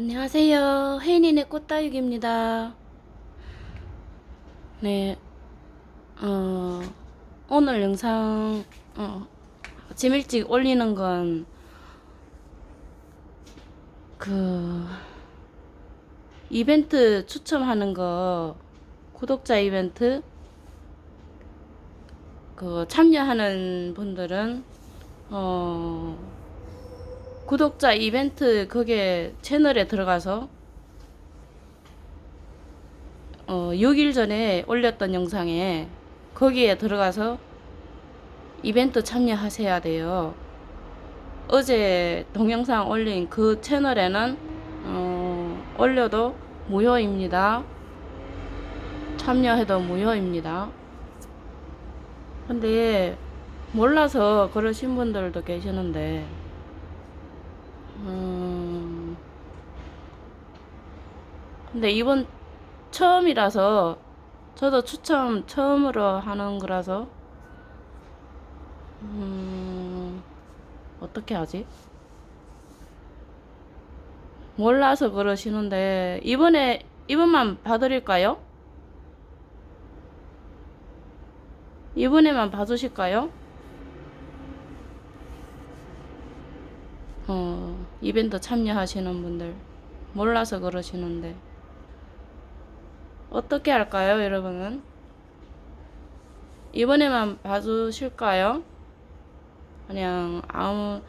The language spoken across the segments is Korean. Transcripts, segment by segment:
안녕하세요. 혜인이네 꽃다육입니다. 네, 어, 오늘 영상, 어, 아침 일찍 올리는 건, 그, 이벤트 추첨하는 거, 구독자 이벤트, 그, 참여하는 분들은, 어, 구독자 이벤트 그게 채널에 들어가서 어 6일 전에 올렸던 영상에 거기에 들어가서 이벤트 참여하셔야 돼요. 어제 동영상 올린 그 채널에는 어 올려도 무효입니다. 참여해도 무효입니다. 근데 몰라서 그러신 분들도 계시는데 음, 근데 이번 처음이라서 저도 추첨 처음으로 하는 거라서 음, 어떻게 하지? 몰라서 그러시는데 이번에 이번만 봐드릴까요? 이번에만 봐주실까요? 어, 이벤트 참여하시는 분들 몰라서 그러시는데 어떻게 할까요, 여러분은? 이번에만 봐주실까요? 그냥 아무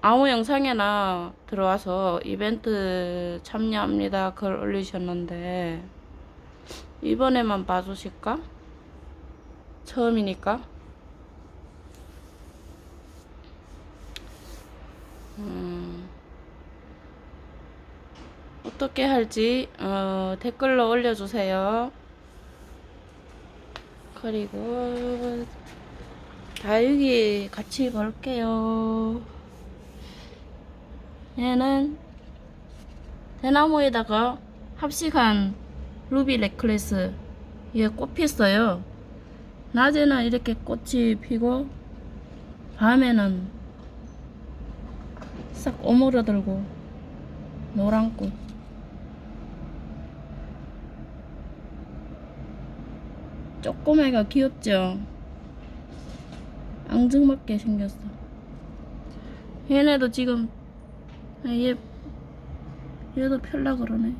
아무 영상에나 들어와서 이벤트 참여합니다 글 올리셨는데 이번에만 봐주실까? 처음이니까. 음, 어떻게 할지 어, 댓글로 올려주세요. 그리고 다육이 같이 볼게요. 얘는 대나무에다가 합식한 루비 렉클래스 얘 꽃 피었어요. 낮에는 이렇게 꽃이 피고 밤에는 싹 오므러들고 노란 꽃 쪼꼬매가 귀엽죠? 앙증맞게 생겼어 얘네도 지금 아, 얘 얘도 펼라 그러네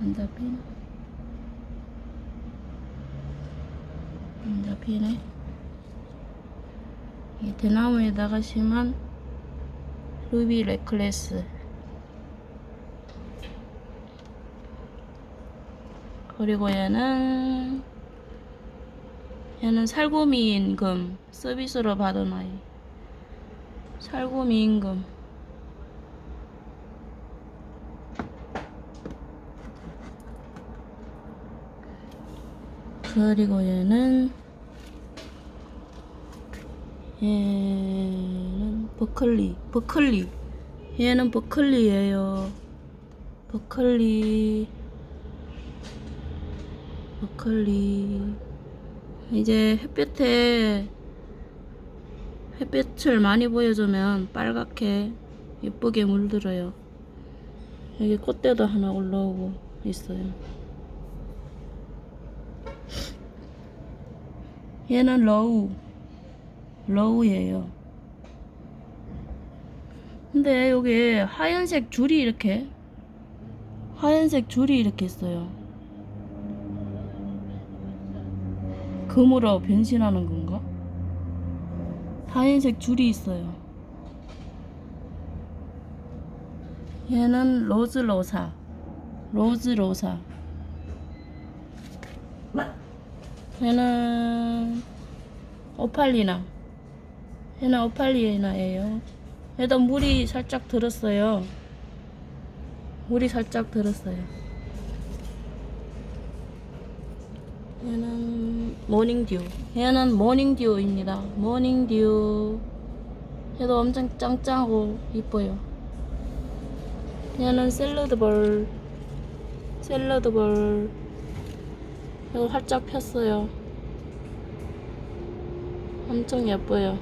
안 잡히나? 안 잡히네. 이 대나무에다가 심한 루비 렉클래스. 그리고 얘는 얘는 살구미 임금 서비스로 받은 아이. 살구미 임금 그리고 얘는 얘는 버클리 버클리. 얘는 버클리예요. 버클리. 버클리. 이제 햇볕에 햇볕을 많이 보여주면 빨갛게 예쁘게 물들어요. 여기 꽃대도 하나 올라오고 있어요 얘는 러우 러우예요 근데 여기 하얀색 줄이 이렇게 하얀색 줄이 이렇게 있어요 금으로 변신하는 건가? 하얀색 줄이 있어요. 얘는 로즈 로사. 로즈 로사. 얘는 오팔리나. 얘는 오팔리나예요. 얘도 물이 살짝 들었어요. 물이 살짝 들었어요. 얘는 모닝듀. 얘는 모닝듀입니다. 모닝듀. 얘도 엄청 짱짱하고 이뻐요. 얘는 샐러드볼. 샐러드볼. 이거 활짝 폈어요. 엄청 예뻐요.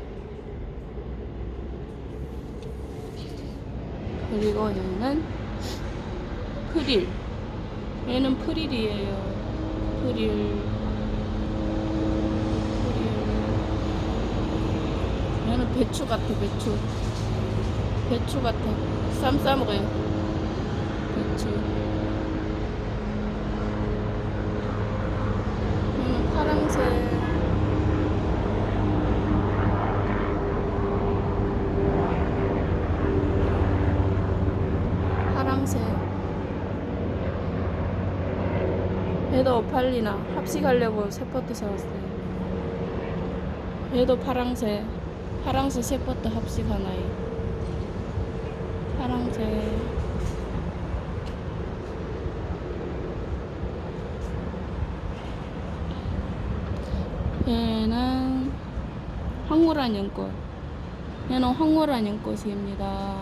그리고 얘는 프릴. 얘는 프릴이에요. 프릴. 프릴. 얘는 배추 같아, 배추. 배추 같아. 쌈 싸먹어요. 배추. 파랑색. 파랑색. 얘도 오팔리나 합식하려고 세포트 사왔어요. 얘도 파랑색. 파랑색 세포트 합식 하나에. 파랑색. 얘는 황홀한 연꽃. 얘는 황홀한 연꽃입니다.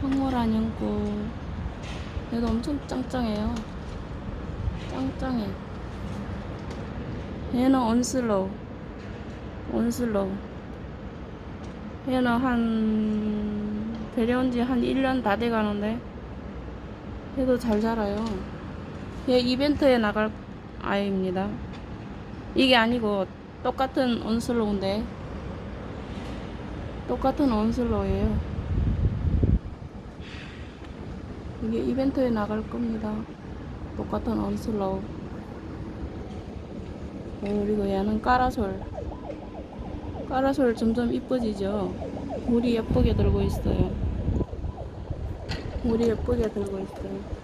황홀한 연꽃. 얘도 엄청 짱짱해요. 짱짱해. 얘는 온슬로우. 온슬로우. 얘는 한, 데려온 지 한 1년 다 돼 가는데, 얘도 잘 자라요. 얘 이벤트에 나갈 아이입니다. 이게 아니고, 똑같은 온슬로우인데, 똑같은 온슬로우예요. 이게 이벤트에 나갈 겁니다. 똑같은 온슬로우. 그리고 얘는 까라솔. 까라솔 점점 이뻐지죠? 물이 예쁘게 들고 있어요. 물이 예쁘게 들고 있어요.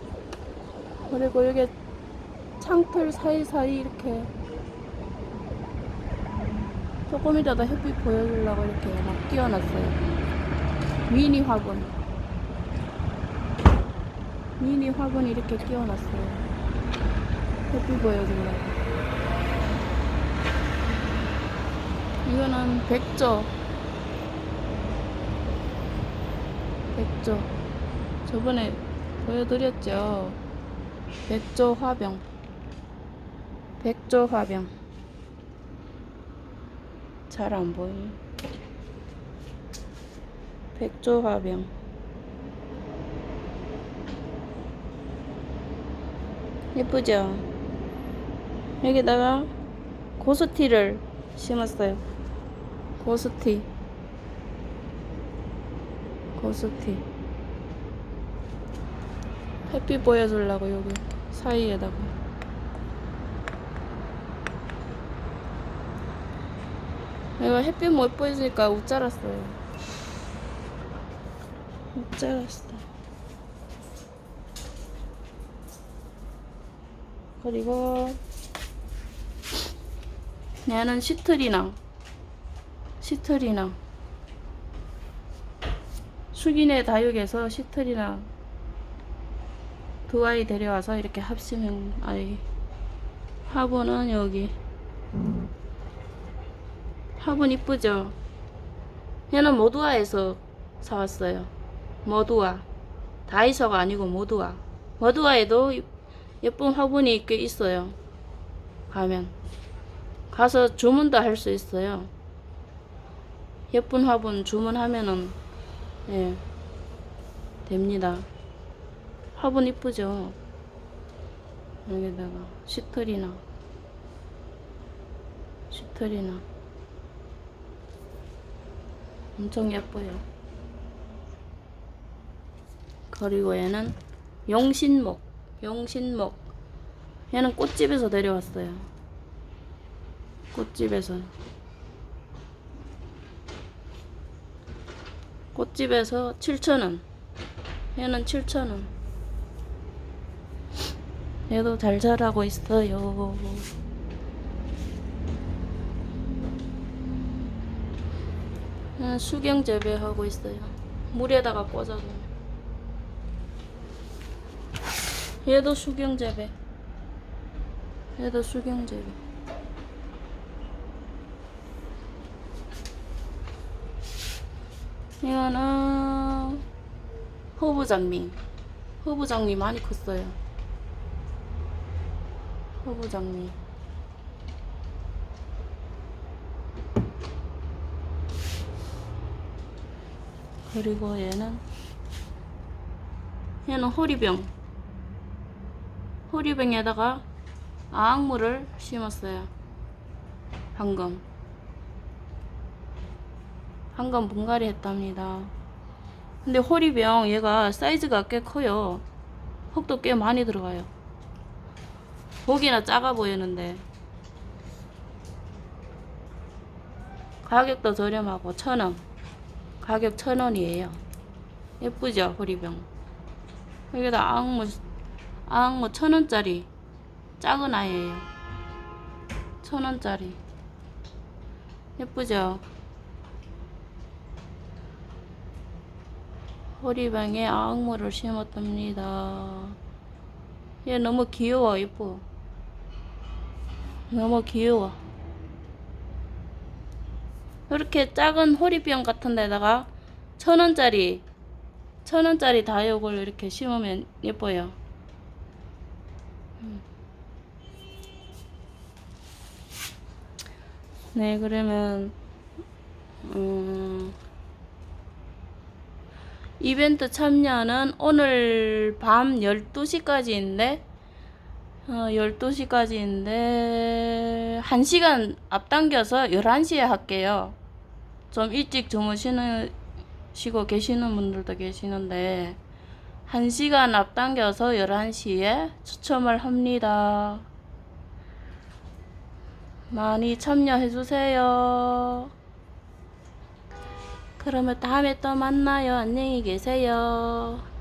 그리고 여기 창틀 사이사이 이렇게 조금이라도 햇빛 보여주려고 이렇게 막 끼워놨어요. 미니 화분. 미니 화분이 이렇게 끼워놨어요. 햇빛 보여주려고. 이거는 백조. 백조. 저번에 보여드렸죠. 백조 화병. 백조 화병. 잘 안 보이. 백조 화병. 예쁘죠? 여기다가 고스티를 심었어요. 고스티. 고스티. 햇빛 보여주려고 여기 사이에다가. 내가 햇빛 못 보여주니까 웃 자랐어요. 웃 자랐어. 그리고 얘는 시트리나 시트리나 숙인의 다육에서 시트리나 두 아이 데려와서 이렇게 합심한 아이. 화분은 여기 화분 이쁘죠? 얘는 모두아에서 사왔어요. 모두아. 다이소가 아니고 모두아. 모두아에도 예쁜 화분이 꽤 있어요. 가면. 가서 주문도 할 수 있어요. 예쁜 화분 주문하면은 예 됩니다. 화분 이쁘죠? 여기다가 시트리나. 시트리나 엄청 예뻐요. 그리고 얘는 용신목 용신목. 얘는 꽃집에서 내려왔어요. 꽃집에서. 꽃집에서 7,000원. 얘는 7,000원. 얘도 잘 자라고 있어요 수경 재배하고 있어요 물에다가 꽂아서 얘도 수경 재배 얘도 수경 재배 이거는 허브 장미. 허브 장미 많이 컸어요. 허브 장미. 그리고 얘는 얘는 호리병. 호리병에다가 아악물을 심었어요. 방금. 방금 분갈이 했답니다. 근데 호리병 얘가 사이즈가 꽤 커요. 흙도 꽤 많이 들어가요. 보기나 작아 보이는데. 가격도 저렴하고 천원 가격 천 원이에요. 예쁘죠 호리병? 여기다 아흥무 아흥무 천 원짜리 작은 아이예요. 천 원짜리. 예쁘죠? 호리병에 아흥무를 심었답니다. 얘 너무 귀여워 예뻐. 너무 귀여워 이렇게 작은 호리병 같은 데다가 천 원짜리 천 원짜리 다육을 이렇게 심으면 예뻐요. 음. 네, 그러면 음, 이벤트 참여는 오늘 밤 12시까지인데 어, 12시까지인데 1시간 앞당겨서 11시에 할게요. 좀 일찍 주무시는 쉬고 계시는 분들도 계시는데 1시간 앞당겨서 11시에 추첨을 합니다. 많이 참여해 주세요. 그러면 다음에 또 만나요. 안녕히 계세요.